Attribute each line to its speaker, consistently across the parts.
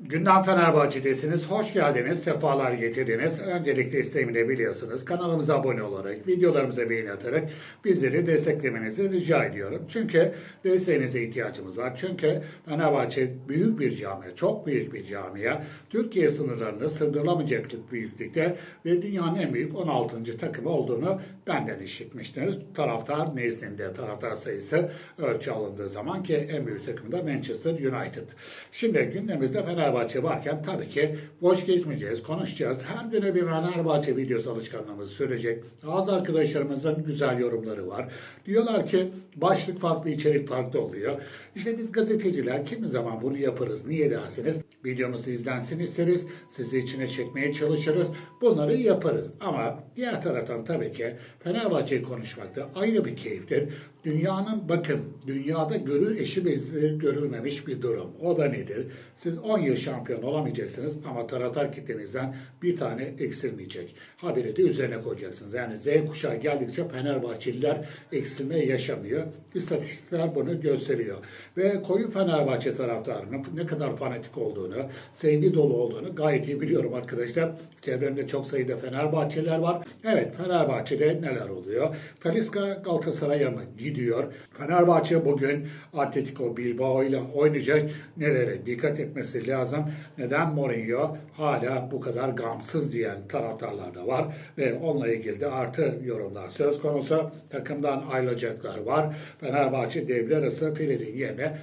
Speaker 1: Gündem Fenerbahçe'desiniz. Hoş geldiniz, sefalar getirdiniz. Öncelikle isteğimi de biliyorsunuz. Kanalımıza abone olarak, videolarımıza beğeni atarak bizleri desteklemenizi rica ediyorum. Çünkü desteğinize ihtiyacımız var. Çünkü Fenerbahçe büyük bir camia, çok büyük bir camia. Türkiye sınırlarını sığdırılamayacak büyüklükte ve dünyanın en büyük 16. takımı olduğunu benden işitmiştiniz. Taraftar nezdinde, taraftar sayısı ölçü alındığı zaman ki en büyük takım da Manchester United. Şimdi gündemimizde Fenerbahçe varken tabii ki boş geçmeyeceğiz, konuşacağız. Her güne bir Fenerbahçe videosu alışkanlığımız sürecek. Bazı arkadaşlarımızın güzel yorumları var. Diyorlar ki başlık farklı, içerik farklı oluyor. İşte biz gazeteciler kimi zaman bunu yaparız. Niye dersiniz? Videomuz izlensin isteriz. Sizi içine çekmeye çalışırız. Bunları yaparız. Ama diğer taraftan tabii ki Fenerbahçe'yi konuşmak da ayrı bir keyiftir. Dünyanın bakın dünyada görül eşi benzeri görülmemiş bir durum. O da nedir? Siz 10 yıl şampiyon olamayacaksınız ama taraftar kitlenizden bir tane eksilmeyecek. Haberi de üzerine koyacaksınız. Yani Z kuşağı geldikçe Fenerbahçeliler eksilme yaşamıyor. İstatistikler bunu gösteriyor. Ve koyu Fenerbahçe taraftarının ne kadar fanatik olduğunu, sevgi dolu olduğunu gayet iyi biliyorum arkadaşlar. Çevremde çok sayıda Fenerbahçeliler var. Evet Fenerbahçe'de neler oluyor? Talisca Galatasaray'a mı gidiyor? Fenerbahçe bugün Atletico Bilbao ile oynayacak. Nelere dikkat etmesi lazım? Neden Mourinho hala bu kadar gamsız diyen taraftarlar da var ve onunla ilgili de artı yorumlar söz konusu. Takımdan ayrılacaklar var. Fenerbahçe devre arası Fred'in yerine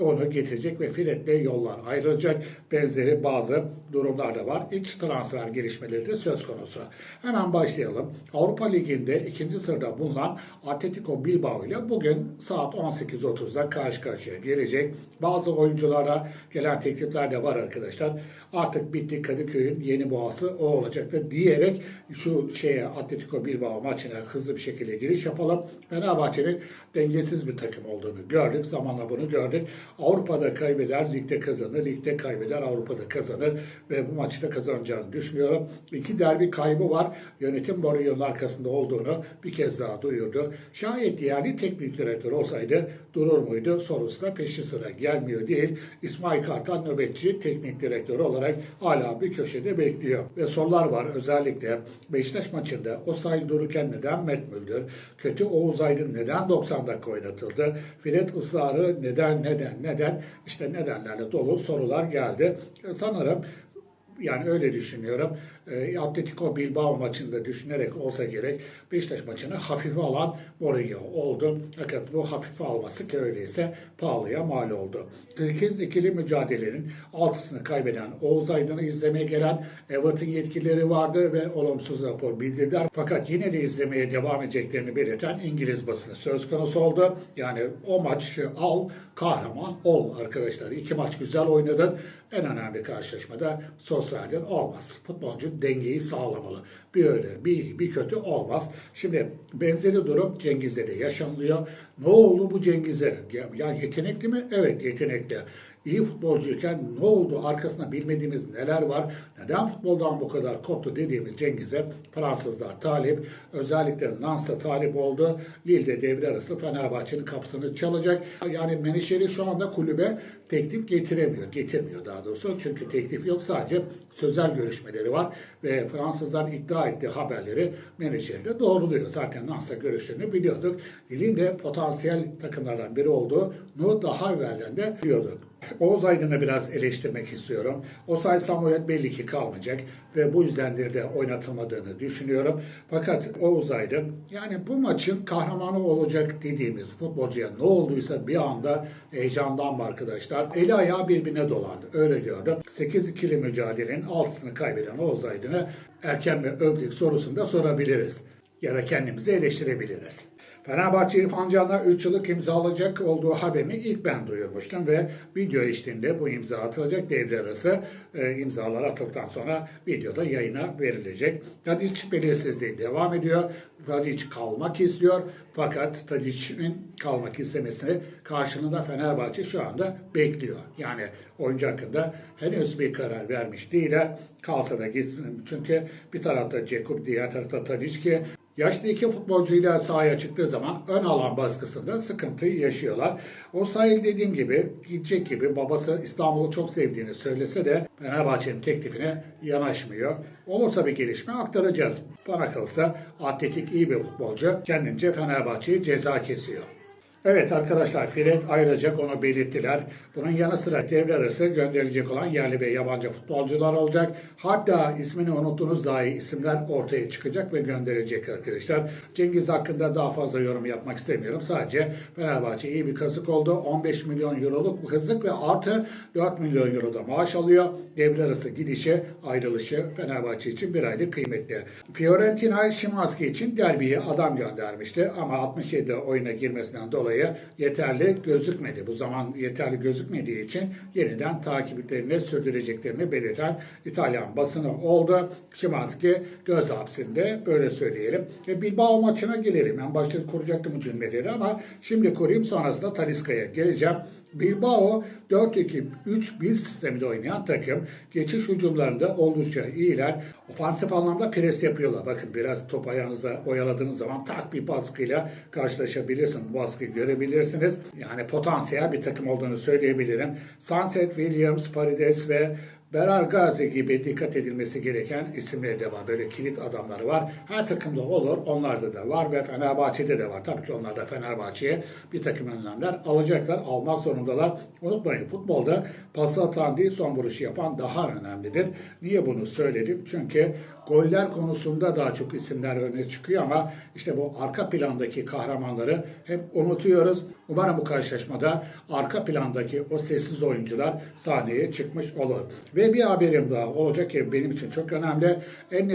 Speaker 1: onu getirecek ve Fred'le yollar ayrılacak. Benzeri bazı durumlar da var. İç transfer gelişmeleri de söz konusu. Hemen başlayalım. Avrupa Ligi'nde ikinci sırada bulunan Atletico Bilbao ile bugün saat 18.30'da karşı karşıya gelecek. Bazı oyunculara gelen teklifler de var arkadaşlar. Artık Kadıköy'ün yeni boğası o olacaktı diyerek şu şeye Atletico Bilbao maçına hızlı bir şekilde giriş yapalım. Fenerbahçe'nin dengesiz bir takım olduğunu gördük. Zamanla bunu gördük. Avrupa'da kaybeder, ligde kazanır. Ligde kaybeder, Avrupa'da kazanır. Ve bu maçı da kazanacağını düşünüyorum. İki derbi kaybı var. Yönetim Mourinho'nun arkasında olduğunu bir kez daha duyurdu. Şayet yerli teknik direktör olsaydı durur muydu? Sorusu da peşi sıra gelmiyor değil. İsmail Kartal nöbetçi teknik direktör olarak hala bir köşede bekliyor. Ve sorular var. Özellikle Beşiktaş maçında Osay dururken neden Met Müldür? Kötü Oğuz Aydın neden 90 dakika oynatıldı? Fred ısrarı neden neden neden? İşte nedenlerle dolu sorular geldi. Sanırım yani öyle düşünüyorum. E, Atletico Bilbao maçında düşünerek olsa gerek Beşiktaş maçını hafife alan Mourinho oldu. Fakat bu hafife alması ki öyleyse pahalıya mal oldu. Kez ikili mücadelenin altısını kaybeden Oğuz Aydın'ı izlemeye gelen Everton yetkilileri vardı ve olumsuz rapor bildirdiler. Fakat yine de izlemeye devam edeceklerini belirten İngiliz basını söz konusu oldu. Yani o maçı al, kahraman ol arkadaşlar. İki maç güzel oynadın. En önemli karşılaşmada sos verdin olmaz. Futbolcu dengeyi sağlamalı. Bir öyle bir, bir kötü olmaz. Şimdi benzeri durum Cengiz'de de yaşanılıyor. Ne oldu bu Cengiz'e? Ya, ya yetenekli mi? Evet yetenekli. İyi futbolcuyken ne oldu? Arkasında bilmediğimiz neler var? Neden futboldan bu kadar koptu dediğimiz Cengiz'e Fransızlar talip. Özellikle Nans'ta talip oldu. Lille'de devre arası Fenerbahçe'nin kapısını çalacak. Yani menajeri şu anda kulübe teklif getiremiyor. Getirmiyor daha doğrusu. Çünkü teklif yok. Sadece sözel görüşmeleri var. Ve Fransızlar iddia ettiği haberleri menajeri de doğruluyor. Zaten Nans'la görüşlerini biliyorduk. Lille'in de potansiyel takımlardan biri olduğunu daha evvelden de biliyorduk. Oğuz Aydın'ı biraz eleştirmek istiyorum. Osay Samuel belli ki kalmayacak ve bu yüzdendir de oynatılmadığını düşünüyorum. Fakat Oğuz Aydın yani bu maçın kahramanı olacak dediğimiz futbolcuya ne olduysa bir anda heyecandan mı arkadaşlar? Eli ayağı birbirine dolandı. Öyle gördüm. 8-2'li mücadelenin altını kaybeden Oğuz Aydın'ı erken mi övdük sorusunu da sorabiliriz. Ya da kendimizi eleştirebiliriz. Fenerbahçe İrfan Can'la 3 yıllık imzalayacak olduğu haberini ilk ben duyurmuştum ve video eşliğinde bu imza atılacak devre arası e, imzalar atıldıktan sonra videoda yayına verilecek. Tadic belirsizliği devam ediyor. Tadic kalmak istiyor fakat Tadic'in kalmak istemesini karşılığında Fenerbahçe şu anda bekliyor. Yani oyuncu hakkında henüz bir karar vermiş değiller. Kalsa da gitsin. Çünkü bir tarafta Cekup, diğer tarafta Tadic ki Yaşlı iki futbolcuyla sahaya çıktığı zaman ön alan baskısında sıkıntı yaşıyorlar. O sahil dediğim gibi gidecek gibi babası İstanbul'u çok sevdiğini söylese de Fenerbahçe'nin teklifine yanaşmıyor. Olursa bir gelişme aktaracağız. Bana kalırsa atletik iyi bir futbolcu kendince Fenerbahçe'yi ceza kesiyor. Evet arkadaşlar Fred ayrılacak onu belirttiler. Bunun yanı sıra devre arası gönderilecek olan yerli ve yabancı futbolcular olacak. Hatta ismini unuttuğunuz dahi isimler ortaya çıkacak ve gönderilecek arkadaşlar. Cengiz hakkında daha fazla yorum yapmak istemiyorum. Sadece Fenerbahçe iyi bir kazık oldu. 15 milyon euroluk kazık ve artı 4 milyon euro da maaş alıyor. Devre arası gidişi ayrılışı Fenerbahçe için bir aylık kıymetli. Fiorentina Şimanski için derbiye adam göndermişti ama 67'de oyuna girmesinden dolayı yeterli gözükmedi. Bu zaman yeterli gözükmediği için yeniden takiplerini sürdüreceklerini belirten İtalyan basını oldu. Şimanski göz hapsinde böyle söyleyelim. Ve Bilbao maçına gelelim. Ben başta kuracaktım bu cümleleri ama şimdi kurayım sonrasında Taliska'ya geleceğim. Bilbao 4-2-3-1 sisteminde oynayan takım. Geçiş hücumlarında oldukça iyiler. Ofansif anlamda pres yapıyorlar. Bakın biraz top ayağınızda oyaladığınız zaman tak bir baskıyla karşılaşabilirsiniz. Bu baskıyı görebilirsiniz. Yani potansiyel bir takım olduğunu söyleyebilirim. Sunset, Williams, Paredes ve Berar Gazi gibi dikkat edilmesi gereken isimleri de var. Böyle kilit adamları var. Her takımda olur. Onlarda da var ve Fenerbahçe'de de var. Tabii ki onlar da Fenerbahçe'ye bir takım önlemler alacaklar. Almak zorundalar. Unutmayın futbolda pas atan değil son vuruşu yapan daha önemlidir. Niye bunu söyledim? Çünkü goller konusunda daha çok isimler öne çıkıyor ama işte bu arka plandaki kahramanları hep unutuyoruz. Umarım bu karşılaşmada arka plandaki o sessiz oyuncular sahneye çıkmış olur. Ve bir haberim daha olacak ki benim için çok önemli. En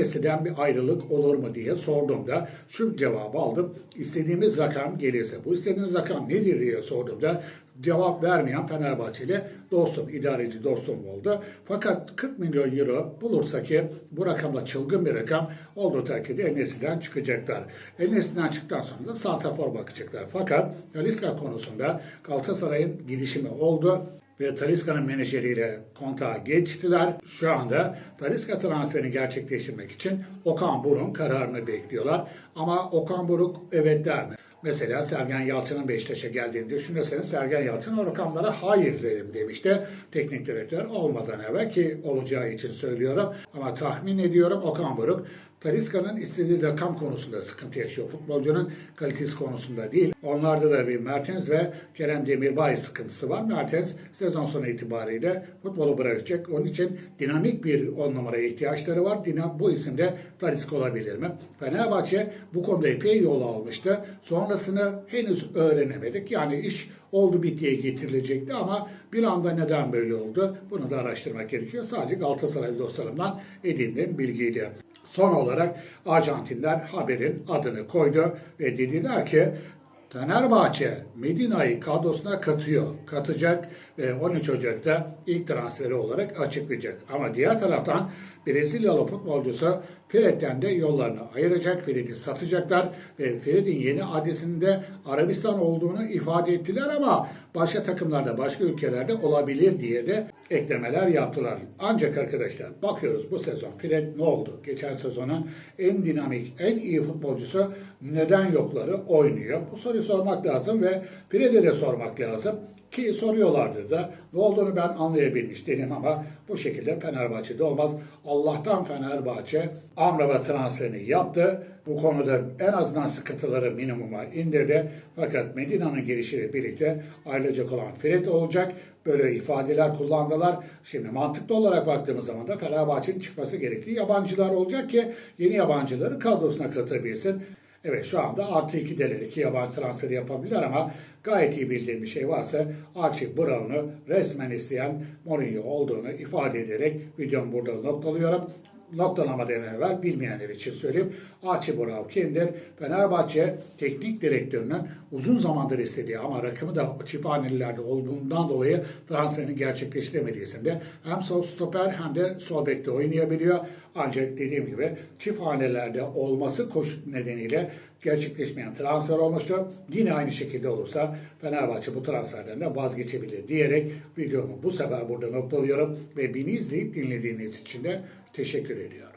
Speaker 1: bir ayrılık olur mu diye sorduğumda şu cevabı aldım. İstediğimiz rakam gelirse bu istediğiniz rakam nedir diye sorduğumda cevap vermeyen Fenerbahçeli dostum, idareci dostum oldu. Fakat 40 milyon euro bulursa ki bu rakamla çılgın bir rakam olduğu takdirde Enes'i'den çıkacaklar. Enes'i'den çıktıktan sonra da Santrafor bakacaklar. Fakat Talisca konusunda Galatasaray'ın girişimi oldu ve Taliska'nın menajeriyle kontağa geçtiler. Şu anda Taliska transferini gerçekleştirmek için Okan Buruk'un kararını bekliyorlar. Ama Okan Buruk evet der mi? Mesela Sergen Yalçın'ın Beşiktaş'a geldiğini düşünürseniz Sergen Yalçın o rakamlara hayır derim demişti. Teknik direktör olmadan evvel ki olacağı için söylüyorum. Ama tahmin ediyorum Okan Buruk Taliska'nın istediği rakam konusunda sıkıntı yaşıyor. Futbolcunun kalitesi konusunda değil. Onlarda da bir Mertens ve Kerem Demirbay sıkıntısı var. Mertens sezon sonu itibariyle futbolu bırakacak. Onun için dinamik bir on numaraya ihtiyaçları var. Dinam, bu isim de Taliska olabilir mi? Fenerbahçe bu konuda epey yol almıştı. Sonrasını henüz öğrenemedik. Yani iş oldu bittiye getirilecekti ama bir anda neden böyle oldu? Bunu da araştırmak gerekiyor. Sadece Galatasaray dostlarımdan edindiğim bilgiydi. Son olarak Arjantinler haberin adını koydu ve dediler ki Fenerbahçe Medina'yı kadrosuna katıyor, katacak ve 13 Ocak'ta ilk transferi olarak açıklayacak. Ama diğer taraftan Brezilyalı futbolcusu Fred'den de yollarını ayıracak, Fred'i satacaklar ve Fred'in yeni adresinde Arabistan olduğunu ifade ettiler ama başka takımlarda, başka ülkelerde olabilir diye de eklemeler yaptılar. Ancak arkadaşlar bakıyoruz bu sezon Fred ne oldu? Geçen sezonun en dinamik, en iyi futbolcusu neden yokları oynuyor? Bu soruyu sormak lazım ve Fred'e de sormak lazım. Ki soruyorlardır da ne olduğunu ben anlayabilmiş değilim ama bu şekilde Fenerbahçe'de olmaz. Allah'tan Fenerbahçe Amrabat transferini yaptı. Bu konuda en azından sıkıntıları minimuma indirdi. Fakat Medina'nın gelişiyle birlikte ayrılacak olan Fred olacak. Böyle ifadeler kullandılar. Şimdi mantıklı olarak baktığımız zaman da Fenerbahçe'nin çıkması gerektiği yabancılar olacak ki yeni yabancıları kadrosuna katabilsin. Evet şu anda artı iki deler iki yabancı transferi yapabilirler ama gayet iyi bildiğim bir şey varsa Archie Brown'u resmen isteyen Mourinho olduğunu ifade ederek videomu burada noktalıyorum. Noktalamadan evvel bilmeyenler için söyleyeyim. Archie Brown kimdir? Fenerbahçe teknik direktörünün uzun zamandır istediği ama rakımı da çifthanelilerde olduğundan dolayı transferini gerçekleştiremediği isimde hem sol stoper hem de sol bekte oynayabiliyor. Ancak dediğim gibi çift hanelerde olması koşu nedeniyle gerçekleşmeyen transfer olmuştu. Yine aynı şekilde olursa Fenerbahçe bu transferden de vazgeçebilir diyerek videomu bu sefer burada noktalıyorum ve beni izleyip dinlediğiniz için de teşekkür ediyorum.